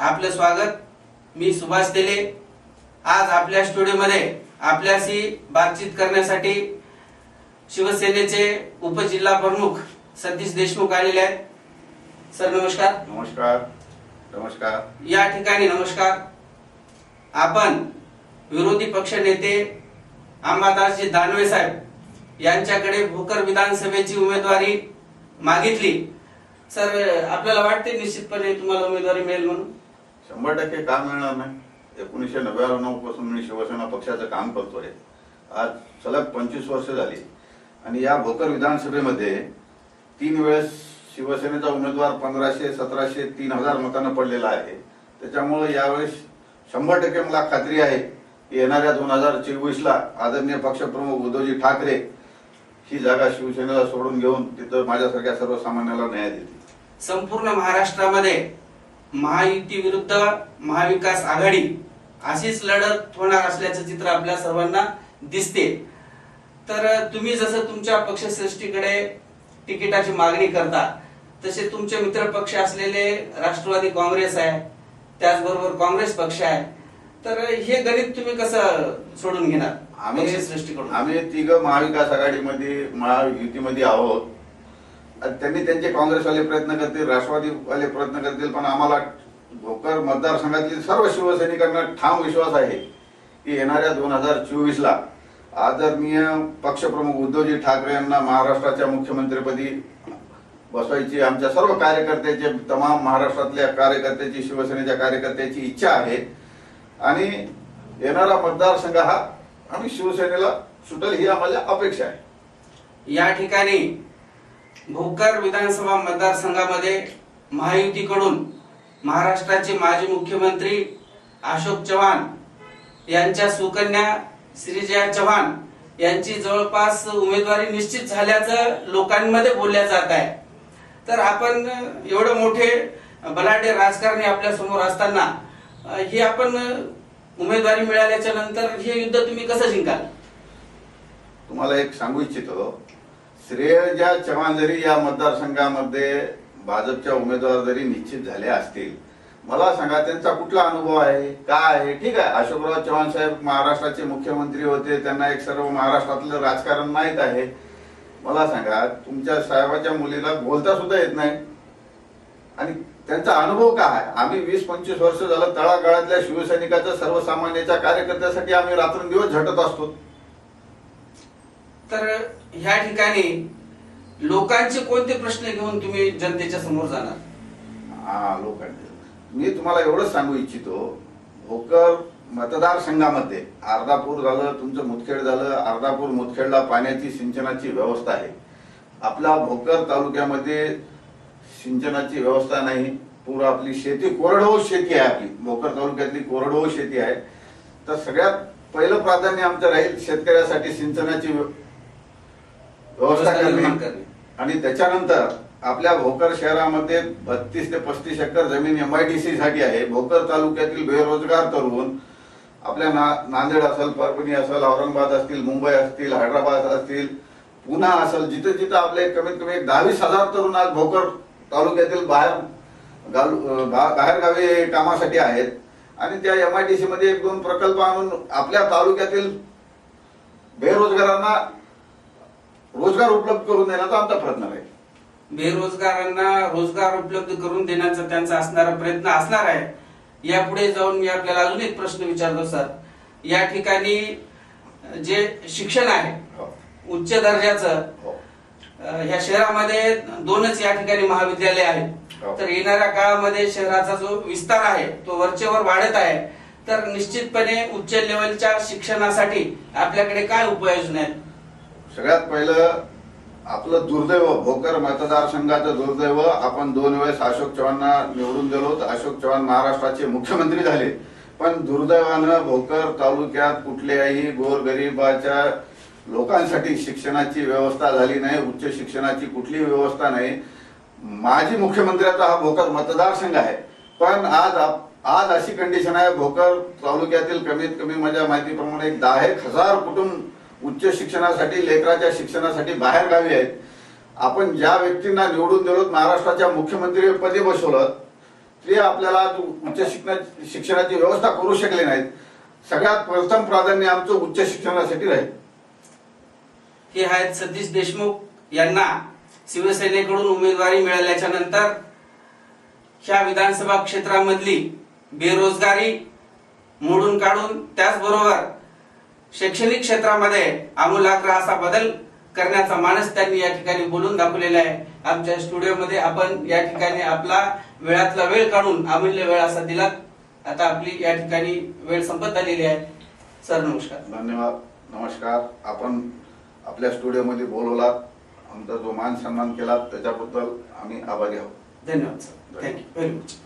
आपलं स्वागत. मी सुभाष तेले. आज आपल्या स्टुडिओमध्ये आपल्याशी बातचीत करण्यासाठी शिवसेनेचे उपजिल्हा प्रमुख सतीश देशमुख आलेले आहेत. सर नमस्कार. नमस्कार. नमस्कार. या ठिकाणी नमस्कार. आपण विरोधी पक्ष नेते अंबादासजी दानवे साहेब यांच्याकडे भोकर विधानसभेची उमेदवारी मागितली. सर आपल्याला वाटते निश्चितपणे तुम्हाला उमेदवारी मिळेल म्हणून? शंभर टक्के काम मिळणार नाही. एकोणीसशे नव्याण्णवपासून मी शिवसेना पक्षाचं काम करतोय. आज सलग पंचवीस वर्ष झाली. आणि या भोकर विधानसभेमध्ये तीन वेळेस शिवसेनेचा उमेदवार पंधराशे सतराशे तीन हजार मतांना पडलेला आहे. त्याच्यामुळे यावेळेस शंभर टक्के मला खात्री आहे की येणाऱ्या दोन हजार चोवीसला आदरणीय पक्षप्रमुख उद्धवजी ठाकरे ही जागा शिवसेनेला सोडून घेऊन तिथं माझ्यासारख्या सर्वसामान्याला न्याय देते संपूर्ण महाराष्ट्रामध्ये महायुती विरुद्ध महाविकास आघाडी अशीच लढत होणार असल्याचं चित्र आपल्या सर्वांना दिसते. तर तुम्ही जसं तुमच्या पक्षश्रेष्ठीकडे तिकिटाची मागणी करता तसे तुमचे मित्र पक्ष असलेले राष्ट्रवादी काँग्रेस आहे त्याचबरोबर काँग्रेस पक्ष आहे. तर हे गणित तुम्ही कसं सोडून घेणार आम्ही पक्षश्रेष्ठीकडून? आम्ही तिघ महाविकास आघाडीमध्ये महायुतीमध्ये आहोत. त्यांनी त्यांचे काँग्रेसवाले प्रयत्न करतील राष्ट्रवादीवाले प्रयत्न करतील पण आम्हाला भोकर मतदारसंघातील सर्व शिवसैनिकांना ठाम विश्वास आहे की येणाऱ्या दोन हजार चोवीसला आदरणीय पक्षप्रमुख उद्धवजी ठाकरे यांना महाराष्ट्राच्या मुख्यमंत्रीपदी बसवायची आमच्या सर्व कार्यकर्त्याचे तमाम महाराष्ट्रातल्या कार्यकर्त्याची शिवसेनेच्या कार्यकर्त्याची इच्छा आहे. आणि येणारा मतदारसंघ हा आम्ही शिवसेनेला सुटेल ही आम्हाला अपेक्षा आहे. या ठिकाणी भोकर विधानसभा मतदारसंघामध्ये महायुतीकडून महाराष्ट्राचे माजी मुख्यमंत्री अशोक चव्हाण यांच्या सुकन्या श्रीजया चव्हाण यांची जवळपास उमेदवारी निश्चित झाल्याचं लोकांमध्ये बोलल्या जात आहे. तर आपण एवढे मोठे बलाढ्य राजकारणी आपल्यासमोर असताना ही आपण उमेदवारी मिळाल्याच्या नंतर हे युद्ध तुम्ही कसं जिंकाल? तुम्हाला एक सांगू इच्छितो. श्रेयजा चव्हाण जरी या मतदारसंघामध्ये भाजपच्या उमेदवार जरी निश्चित झाले असतील मला सांगा त्यांचा कुठला अनुभव आहे काय आहे? ठीक आहे अशोकराव चव्हाण साहेब महाराष्ट्राचे मुख्यमंत्री होते त्यांना एक सर्व महाराष्ट्रातलं राजकारण माहीत आहे. मला सांगा तुमच्या साहेबाच्या मुलीला बोलता सुद्धा येत नाही. आणि त्यांचा अनुभव काय आहे? आम्ही वीस पंचवीस वर्ष झालं तळागाळातल्या शिवसैनिकाच्या सर्वसामान्याच्या कार्यकर्त्यासाठी आम्ही रात्रंदिवस झटत असतो. तर ह्या ठिकाणी लोकांचे कोणते प्रश्न घेऊन तुम्ही जनतेच्या समोर जाणार? हा लोकांचे. मी तुम्हाला एवढंच सांगू इच्छितो. भोकर मतदारसंघामध्ये अर्धापूर झालं तुमचं मुदखेड झालं अर्धापूर मुदखेडला पाण्याची सिंचनाची व्यवस्था आहे. आपल्या भोकर तालुक्यामध्ये सिंचनाची व्यवस्था नाही. पूर आपली शेती कोरडवाहू शेती आहे आपली. भोकर तालुक्यातली कोरडवाहू शेती आहे. तर सगळ्यात पहिलं प्राधान्य आमचं राहील शेतकऱ्यासाठी सिंचनाची व्यवस्था करणे. आणि त्याच्यानंतर आपल्या भोकर शहरामध्ये बत्तीस ते पस्तीस एकर जमीन एमआयडीसी साठी आहे. भोकर तालुक्यातील बेरोजगार तरुण आपल्या ना नांदेड असेल परभणी असेल औरंगाबाद असतील मुंबई असतील हैदराबाद असतील पुन्हा असेल जिथे जिथे आपले कमीत कमी एक दहावीस हजार तरुण आज भोकर तालुक्यातील बाहेर गाव- बाहेरगावी कामासाठी आहेत. आणि त्या एमआयडीसी मध्ये एक दोन प्रकल्प आणून आपल्या तालुक्यातील बेरोजगारांना रोजगार उपलब्ध करून देण्याचा आमचा प्रयत्न आहे बेरोजगारांना रोजगार उपलब्ध करून देण्याचा त्यांचा असणारा प्रयत्न असणार आहे यापुढे जाऊन मी आपल्याला अजून एक प्रश्न विचारतो सर या ठिकाणी जे शिक्षण आहे हो. उच्च दर्जाचं हो. ह्या शहरामध्ये दोनच या ठिकाणी महाविद्यालय आहे हो. तर येणाऱ्या काळामध्ये शहराचा जो विस्तार आहे तो वरचेवर वाढत आहे तर निश्चितपणे उच्च लेवलच्या शिक्षणासाठी आपल्याकडे काय उपाययोजना आहेत सगळ्यात पहिलं आपलं दुर्दैव भोकर मतदारसंघाचं दुर्दैव आपण दोन वेळेस अशोक चव्हाणना निवडून गेलो तर अशोक चव्हाण महाराष्ट्राचे मुख्यमंत्री झाले. पण दुर्दैवानं भोकर तालुक्यात कुठल्याही गोरगरिबाच्या लोकांसाठी शिक्षणाची व्यवस्था झाली नाही उच्च शिक्षणाची कुठलीही व्यवस्था नाही. माजी मुख्यमंत्र्याचा हा भोकर मतदारसंघ आहे. पण आज आप- आज अशी कंडिशन आहे भोकर तालुक्यातील कमीत कमी माझ्या माहितीप्रमाणे एक दहा एक हजार कुटुंब उच्च शिक्षणासाठी लेकराच्या शिक्षणासाठी बाहेर गावी आहेत. आपण ज्या व्यक्तींना निवडून दिलो महाराष्ट्राच्या मुख्यमंत्री पदी बसवलं ते आपल्याला उच्च शिक्षणा शिक्षणाची व्यवस्था करू शकले नाहीत. सगळ्यात प्रथम प्राधान्य आमचं उच्च शिक्षणासाठी राहील. हे आहेत सतीश देशमुख यांना शिवसेनेकडून उमेदवारी मिळाल्याच्या नंतर ह्या विधानसभा क्षेत्रामधली बेरोजगारी मोडून काढून त्याचबरोबर शैक्षणिक क्षेत्रामध्ये आमूलाग्र असा बदल करण्याचा मानस त्यांनी या ठिकाणी बोलून दाखवलेला आहे. आमच्या स्टुडिओमध्ये आपण या ठिकाणी आपला वेळातला वेळ काढून अमूल्य वेळ असा दिलात. आता आपली या ठिकाणी वेळ संपत आलेली आहे. सर नमस्कार. धन्यवाद. नमस्कार. आपण आपल्या स्टुडिओमध्ये बोलवलात. आमचा जो मान सन्मान केला त्याच्याबद्दल आम्ही आभारी आहोत. धन्यवाद सर. Thank you very much